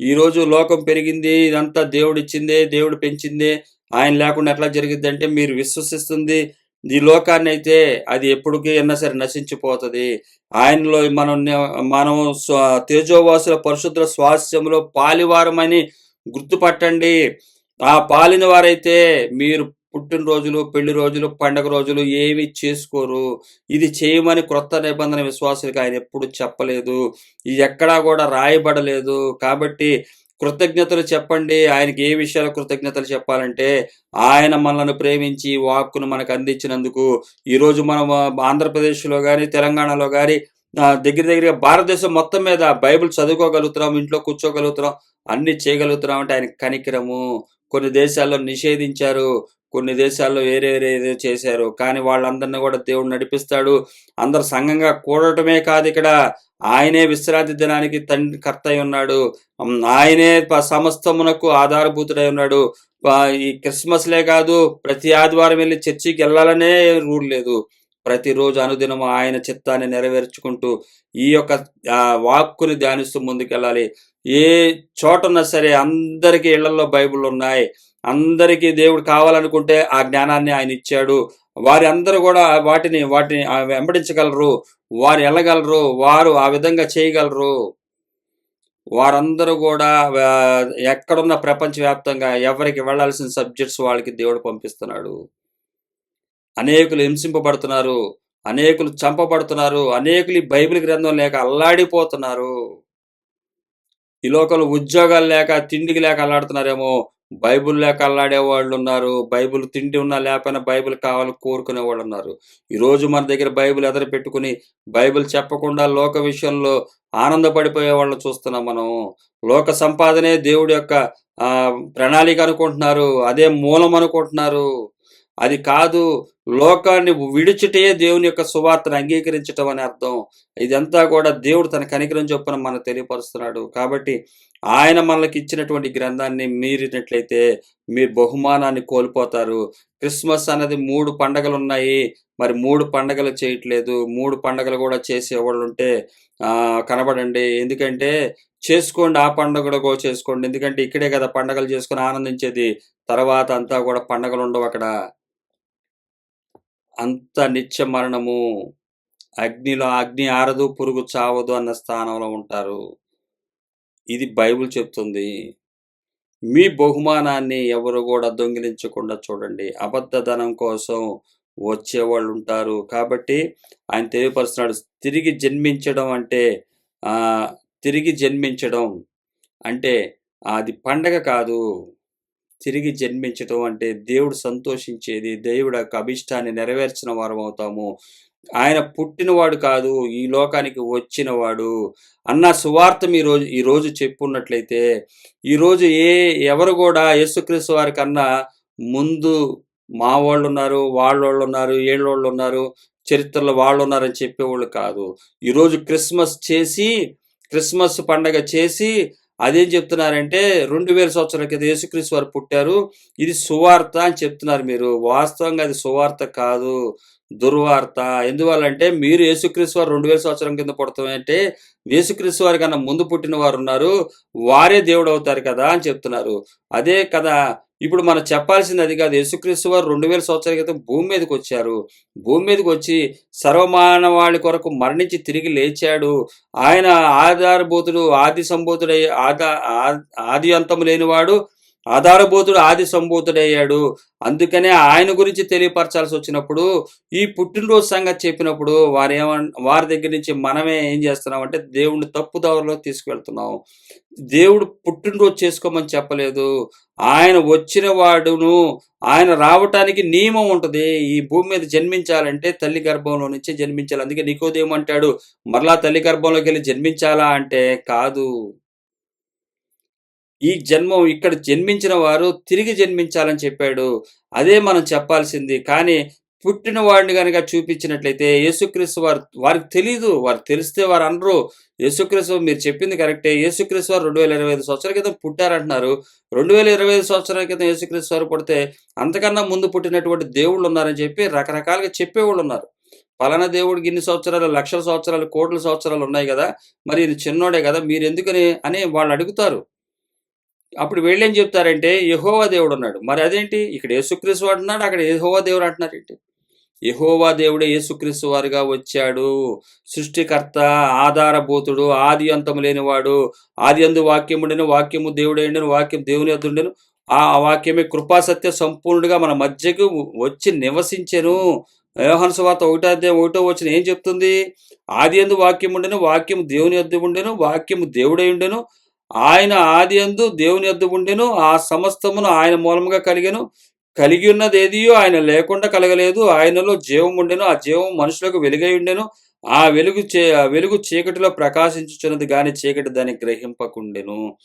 ఈరోజు లోకం పెరిగింది ఇదంతా దేవుడిచ్చిందే దేవుడు పెంచిందే ఆయన లేకుండా ఎట్లా జరిగింది అంటే మీరు విశ్వసిస్తుంది. ఈ లోకాన్ని అయితే అది ఎప్పటికీ అయినా సరే నశించిపోతుంది. ఆయనలో మనం మనం తేజోవాసుల పరిశుద్ధ స్వాస్యంలో పాలివారమని గుర్తుపట్టండి. ఆ పాలిన వారైతే మీరు పుట్టినరోజులు పెళ్ళి రోజులు పండగ రోజులు ఏమి చేసుకోరు. ఇది చేయమని క్రొత్త నిబంధన విశ్వాసులకు ఆయన ఎప్పుడు చెప్పలేదు. ఇది ఎక్కడా కూడా రాయబడలేదు. కాబట్టి కృతజ్ఞతలు చెప్పండి. ఆయనకి ఏ విషయాలు కృతజ్ఞతలు చెప్పాలంటే ఆయన మనల్ని ప్రేమించి వాక్కును మనకు అందించినందుకు. ఈరోజు మనం ఆంధ్రప్రదేశ్లో కానీ తెలంగాణలో కానీ దగ్గర దగ్గరగా భారతదేశం మొత్తం మీద బైబిల్ చదువుకోగలుగుతున్నాం ఇంట్లో కూర్చోగలుగుతున్నాం అన్ని చేయగలుగుతున్నాం అంటే ఆయన కనికరము. కొన్ని దేశాల్లో నిషేధించారు కొన్ని దేశాల్లో వేరే వేరే ఏదో చేశారు. కానీ వాళ్ళందరినీ కూడా దేవుడు నడిపిస్తాడు. అందరు సంఘంగా కూడటమే కాదు ఇక్కడ. ఆయనే విశ్రాంతి దినానికి తండ్రి కర్త అయి ఉన్నాడు ఆయనే సమస్తమునకు ఆధారభూతుడై ఉన్నాడు. ఈ క్రిస్మస్లే కాదు ప్రతి ఆదివారం వెళ్ళి చర్చికి వెళ్ళాలనే రూల్ లేదు. ప్రతిరోజు అనుదినము ఆయన చిత్తాన్ని నెరవేర్చుకుంటూ ఈ యొక్క వాక్కుని ధ్యానిస్తూ ముందుకెళ్ళాలి. ఏ చోటున్నా సరే అందరికీ ఇళ్ళలో బైబిల్ ఉన్నాయి. అందరికీ దేవుడు కావాలనుకుంటే ఆ జ్ఞానాన్ని ఆయన ఇచ్చాడు. వారి అందరూ కూడా వాటిని వాటిని వెంబడించగలరు. వారు వెళ్ళగలరు వారు ఆ విధంగా చేయగలరు. వారందరూ కూడా ఎక్కడున్న ప్రపంచవ్యాప్తంగా ఎవరికి వెళ్ళాల్సిన సబ్జెక్ట్స్ వాళ్ళకి దేవుడు పంపిస్తున్నాడు. అనేకులు హింసింపబడుతున్నారు అనేకులు చంపబడుతున్నారు అనేకులు ఈ బైబిల్ గ్రంథం లేక అల్లాడిపోతున్నారు. ఈ లోకలు ఉద్యోగాలు లేక తిండికి లేక అల్లాడుతున్నారేమో బైబిల్ లేక అల్లాడే వాళ్ళు ఉన్నారు బైబిల్ తిండి ఉన్నా లేకపోయినా బైబిల్ కావాలి కోరుకునే వాళ్ళు ఉన్నారు. ఈ రోజు మన దగ్గర బైబిల్ ఎదర పెట్టుకుని బైబిల్ చెప్పకుండా లోక విషయంలో ఆనందపడిపోయే వాళ్ళని చూస్తున్నాం మనం. లోక సంపాదనే దేవుడి యొక్క ఆ, ప్రణాళిక అనుకుంటున్నారు అదే మూలం అనుకుంటున్నారు. అది కాదు లోకాన్ని విడిచిటే దేవుని యొక్క సువార్తను అంగీకరించటం అని అర్థం. ఇదంతా కూడా దేవుడు తన కనికరం చొప్పున మనకు తెలియపరుస్తున్నాడు. కాబట్టి ఆయన మనకి ఇచ్చినటువంటి గ్రంథాన్ని మీరినట్లయితే మీ బహుమానాన్ని కోల్పోతారు. క్రిస్మస్ అనేది మూడు పండగలు ఉన్నాయి మరి మూడు పండగలు చేయట్లేదు. మూడు పండగలు కూడా చేసే ఉంటే ఆ, కనబడండి. ఎందుకంటే చేసుకోండి ఆ పండుగ కూడా చేసుకోండి. ఎందుకంటే ఇక్కడే కదా పండగలు చేసుకొని ఆనందించేది. తర్వాత అంతా కూడా పండగలు ఉండవు అక్కడ. అంత నిత్య మరణము అగ్నిలో అగ్ని ఆరదు పురుగు చావదు అన్న స్థానంలో ఉంటారు. ఇది బైబిల్ చెప్తుంది. మీ బహుమానాన్ని ఎవరు కూడా దొంగిలించకుండా చూడండి. అబద్ధధనం కోసం వచ్చేవాళ్ళు ఉంటారు. కాబట్టి ఆయన తెలియపరుస్తున్నాడు తిరిగి జన్మించడం అంటే తిరిగి జన్మించడం అంటే అది పండగ కాదు. తిరిగి జన్మించటం అంటే దేవుడు సంతోషించేది దేవుడు యొక్క అభిష్టాన్ని నెరవేర్చిన వారం అవుతాము. ఆయన పుట్టినవాడు కాదు ఈ లోకానికి వచ్చినవాడు అన్న సువార్త మీ రోజు ఈ రోజు చెప్పున్నట్లయితే ఈరోజు ఏ ఎవరు కూడా యేసుక్రీస్తు వారి కన్నా ముందు మా వాళ్ళు ఉన్నారు వాళ్ళోళ్ళు ఉన్నారు ఏళ్ళోళ్ళు ఉన్నారు చరిత్రలో వాళ్ళు ఉన్నారని చెప్పేవాళ్ళు కాదు. ఈరోజు క్రిస్మస్ చేసి క్రిస్మస్ పండగ చేసి అదేం చెప్తున్నారంటే రెండు వేల సంవత్సరాల క్రితం యేసుక్రీస్తు వారు పుట్టారు. ఇది సువార్త అని చెప్తున్నారు మీరు. వాస్తవంగా అది సువార్త కాదు. దుర్వార్త. ఎందువల్లంటే మీరు యేసుక్రీస్తు వారు రెండు వేల సంవత్సరం కింద పుడతామంటే యేసుక్రీస్తు వారి కన్నా ముందు పుట్టిన వారు ఉన్నారు. వారే దేవుడు అవుతారు కదా అని చెప్తున్నారు. అదే కదా ఇప్పుడు మనం చెప్పాల్సింది అది కాదు యేసుక్రీస్తు వారు రెండు వేల సంవత్సరాల క్రితం భూమి మీదకి వచ్చారు. భూమి మీదకి వచ్చి సర్వమానవాళి కొరకు మరణించి తిరిగి లేచాడు. ఆయన ఆధారభూతుడు ఆది సంభూతుడై ఆదా ఆది అంతము లేనివాడు ఆధారభూతుడు ఆది సంభూతుడయ్యాడు. అందుకనే ఆయన గురించి తెలియపరచాల్సి వచ్చినప్పుడు ఈ పుట్టినరోజు సంగతి చెప్పినప్పుడు వారు ఏమన్ వారి దగ్గర నుంచి మనమే ఏం చేస్తున్నాం అంటే దేవుడిని తప్పుదారులో తీసుకువెళ్తున్నాం దేవుడు పుట్టినరోజు చేసుకోమని చెప్పలేదు. ఆయన వచ్చిన వాడును ఆయన రావటానికి నియమం ఉంటుంది. ఈ భూమి మీద జన్మించాలంటే తల్లి గర్భంలో నుంచి జన్మించాలి. అందుకే నీకోదేమంటాడు మరలా తల్లి గర్భంలోకి వెళ్ళి జన్మించాలా అంటే కాదు. ఈ జన్మం ఇక్కడ జన్మించిన వారు తిరిగి జన్మించాలని చెప్పాడు. అదే మనం చెప్పాల్సింది. కానీ పుట్టిన వాడిని కనుక చూపించినట్లయితే యేసుక్రీస్తు వారు వారికి తెలియదు వారు తెలిస్తే వారు అనరు. యేసుక్రీస్తు మీరు చెప్పింది కరెక్టే. యేసుక్రీస్తు వారు రెండు వేల ఇరవై ఐదు సంవత్సరాల క్రితం పుట్టారంటున్నారు. రెండు వేల ఇరవై ఐదు సంవత్సరాల క్రితం యేసుక్రీస్తు వారు పుడితే అంతకన్నా ముందు పుట్టినటువంటి దేవుళ్ళు ఉన్నారని చెప్పి రకరకాలుగా చెప్పేవాళ్ళు ఉన్నారు. పలానా దేవుడికి ఇన్ని సంవత్సరాలు లక్షల సంవత్సరాలు కోట్ల సంవత్సరాలు ఉన్నాయి కదా. మరి ఇది చిన్నోడే కదా. మీరు ఎందుకని అని వాళ్ళు అడుగుతారు. అప్పుడు వీళ్ళేం చెప్తారంటే యహోవా దేవుడు ఉన్నాడు మరి అదేంటి? ఇక్కడ యేసుక్రీస్తు అంటున్నాడు అక్కడ యహోవా దేవుడు అంటున్నారు ఏంటి? యహోవా దేవుడే యేసుక్రీస్తు వారుగా వచ్చాడు. సృష్టికర్త ఆధారభూతుడు ఆది అంతము లేనివాడు ఆది అందు వాక్యముండెను వాక్యము దేవుడైండెను వాక్యం దేవుని యొద్దుండెను ఆ వాక్యమే కృపాసత్య సంపూర్ణుడిగా మన మధ్యకు వచ్చి నివసించెను. యోహాను సువార్త ఒకటో అధ్యాయం ఒకటో వచ్చిన ఏం చెప్తుంది? ఆది అందు వాక్యం ఉండెను వాక్యం దేవుని యొద్ద ఉండెను వాక్యము దేవుడై ఉండెను. ఆయన ఆది అందు దేవుని ఎద్దు ఉండెను ఆ సమస్తమును ఆయన మూలముగా కలిగెను. కలిగి ఉన్నది ఏదియో ఆయన లేకుండా కలగలేదు. ఆయనలో జీవం ఉండెను. ఆ జీవం మనుషులకు వెలుగై ఉండెను. ఆ వెలుగు చే ఆ వెలుగు చీకటిలో ప్రకాశించుచున్నది కానీ చీకటి దాన్ని గ్రహింపకుండెను.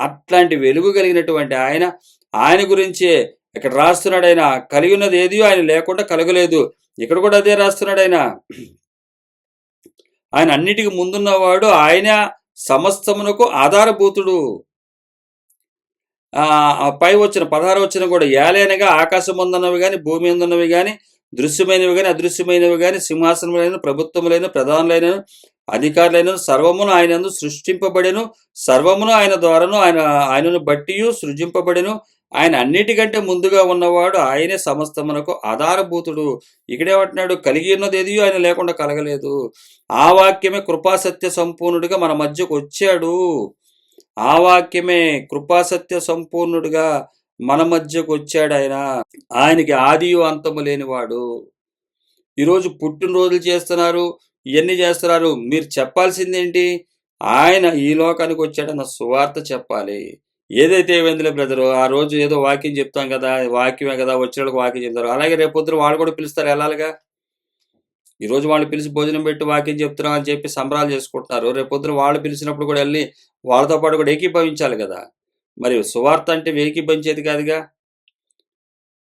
అట్లాంటి వెలుగు కలిగినటువంటి ఆయన ఆయన గురించే ఇక్కడ రాస్తున్నాడు ఆయన కలిగి ఉన్నది ఏదియో ఆయన లేకుండా కలగలేదు. ఇక్కడ కూడా అదే రాస్తున్నాడు ఆయన ఆయన అన్నిటికీ ముందున్నవాడు ఆయన సమస్తమునకు ఆధారభూతుడు. పై వచ్చిన పదహారు వచ్చిన కూడా ఏలైనగా ఆకాశం ముందున్నవి కానీ భూమి ముందున్నవి కానీ దృశ్యమైనవి కానీ అదృశ్యమైనవి కానీ సింహాసనములైన ప్రభుత్వములైన ప్రధానులైన అధికారులైన సర్వమును ఆయనందు సృష్టింపబడెను సర్వమును ఆయన ద్వారాను ఆయన ఆయనను బట్టి సృజింపబడెను ఆయన అన్నిటికంటే ముందుగా ఉన్నవాడు ఆయనే సమస్తమునకు ఆధారభూతుడు. ఇక్కడేమంటున్నాడు కలిగి ఉన్నది ఏదియో ఆయన లేకుండా కలగలేదు. ఆ వాక్యమే కృపాసత్య సంపూర్ణుడిగా మన మధ్యకు వచ్చాడు. ఆ వాక్యమే కృపాసత్య సంపూర్ణుడిగా మన మధ్యకు వచ్చాడు ఆయన. ఆయనకి ఆదియు అంతము లేనివాడు. ఈరోజు పుట్టినరోజులు చేస్తున్నారు. ఇవన్నీ చేస్తున్నారు? మీరు చెప్పాల్సిందేంటి? ఆయన ఈ లోకానికి వచ్చాడన్న సువార్త చెప్పాలి. ఏదైతే ఏమైందిలే బ్రదరు ఆ రోజు ఏదో వాక్యం చెప్తాం కదా వాక్యమే కదా వచ్చిన వాక్యం చెప్తారు. అలాగే రేపు పొద్దున వాళ్ళు కూడా పిలుస్తారు వెళ్ళాలిగా ఈరోజు వాళ్ళు పిలిచి భోజనం పెట్టి వాక్యం చెప్తున్నాం అని చెప్పి సంబరాలు చేసుకుంటున్నారు. రేపు పొద్దున వాళ్ళు పిలిచినప్పుడు కూడా వెళ్ళి వాళ్ళతో పాటు కూడా ఏకీభవించాలి కదా. మరి సువార్త అంటే ఏకీభవించేది కాదుగా?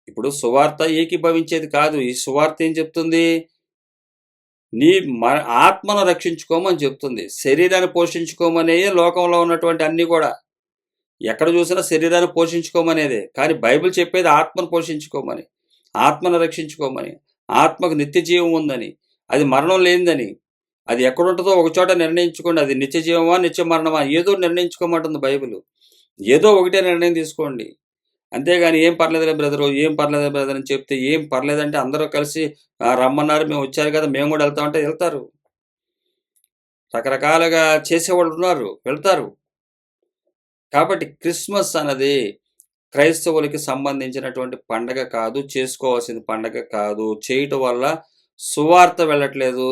ఇప్పుడు సువార్త ఏకీభవించేది కాదు. ఈ సువార్త ఏం చెప్తుంది? నీ మ ఆత్మను రక్షించుకోమని చెప్తుంది. శరీరాన్ని పోషించుకోమనే లోకంలో ఉన్నటువంటి అన్నీ కూడా. ఎక్కడ చూసినా శరీరాన్ని పోషించుకోమనేదే. కానీ బైబిల్ చెప్పేది ఆత్మను పోషించుకోమని ఆత్మను రక్షించుకోమని ఆత్మకు నిత్య జీవం ఉందని అది మరణం లేనిదని అది ఎక్కడుంటుందో ఒక చోట నిర్ణయించుకోండి. అది నిత్య జీవమా నిత్య మరణమా ఏదో నిర్ణయించుకోమంటుంది బైబిల్. ఏదో ఒకటే నిర్ణయం తీసుకోండి. అంతేగాని ఏం పర్లేదులే బ్రదరు ఏం పర్లేదు బ్రదర్ అని చెప్తే ఏం పర్లేదంటే అందరూ కలిసి రమ్మన్నారు మేము వచ్చారు కదా మేము కూడా వెళ్తామంటే వెళ్తారు. రకరకాలుగా చేసేవాళ్ళు ఉన్నారు వెళ్తారు. కాబట్టి క్రిస్మస్ అన్నది క్రైస్తవులకి సంబంధించినటువంటి పండగ కాదు చేసుకోవాల్సిన పండగ కాదు. చేయటం వల్ల సువార్త వెళ్ళట్లేదు.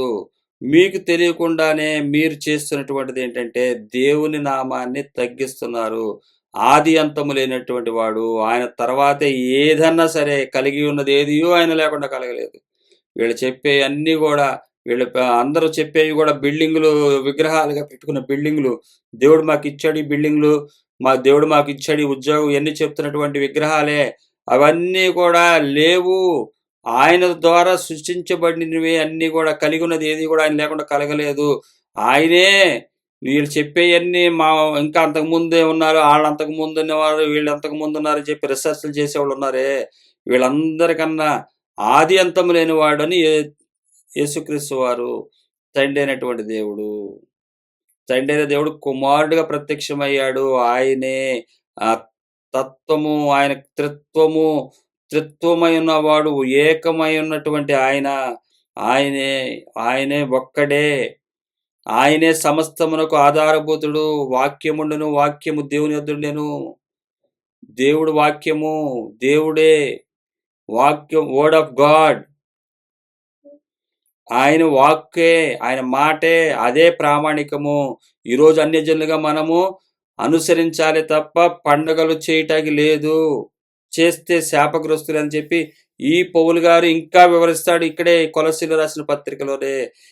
మీకు తెలియకుండానే మీరు చేస్తున్నటువంటిది ఏంటంటే దేవుని నామాన్ని తగ్గిస్తున్నారు. ఆది అంతము లేనటువంటి వాడు ఆయన తర్వాతే ఏదన్నా సరే కలిగి ఉన్నది ఏదియో ఆయన లేకుండా కలగలేదు. వీళ్ళు చెప్పే అన్నీ కూడా వీళ్ళు అందరూ చెప్పేవి కూడా బిల్డింగులు విగ్రహాలుగా పెట్టుకున్న బిల్డింగులు. దేవుడు మాకు ఇచ్చాడు ఈ బిల్డింగులు. మా దేవుడు మాకు ఇచ్చాడు ఈ ఉద్యోగం ఇవన్నీ చెప్తున్నటువంటి విగ్రహాలే. అవన్నీ కూడా లేవు. ఆయన ద్వారా సృష్టించబడినవి అన్నీ కూడా కలిగి ఉన్నది ఏది కూడా ఆయన లేకుండా కలగలేదు. ఆయనే వీళ్ళు చెప్పేవన్నీ మా ఇంకా అంతకు ముందే ఉన్నారు వాళ్ళు అంతకు ముందు ఉన్నవారు వీళ్ళు అంతకు ముందు ఉన్నారు అని చెప్పి రీసెర్చ్లు చేసేవాళ్ళు ఉన్నారే. వీళ్ళందరికన్నా ఆది అంతం లేని వాడని ఏ- యేసుక్రీస్తు వారు తండ్రి అయినటువంటి దేవుడు. తండ్రి అయిన దేవుడు కుమారుడిగా ప్రత్యక్షమయ్యాడు. ఆయనే ఆ తత్వము ఆయన త్రిత్వము త్రిత్వమై ఉన్నవాడు ఏకమై ఉన్నటువంటి ఆయన. ఆయనే ఆయనే ఒక్కడే. ఆయనే సమస్తమునకు ఆధారభూతుడు వాక్యముండును వాక్యము దేవుని యొద్దుండెను దేవుడు వాక్యము దేవుడే. వాక్యం వర్డ్ ఆఫ్ గాడ్ ఆయన వాక్కే ఆయన మాటే అదే ప్రామాణికము. ఈరోజు అన్యజనులుగా మనము అనుసరించాలి తప్ప పండగలు చేయటానికి లేదు. చేస్తే శాపగ్రస్తులు అని చెప్పి ఈ పౌలు గారు ఇంకా వివరిస్తాడు ఇక్కడే కొలసీలు రాసిన పత్రికలోనే.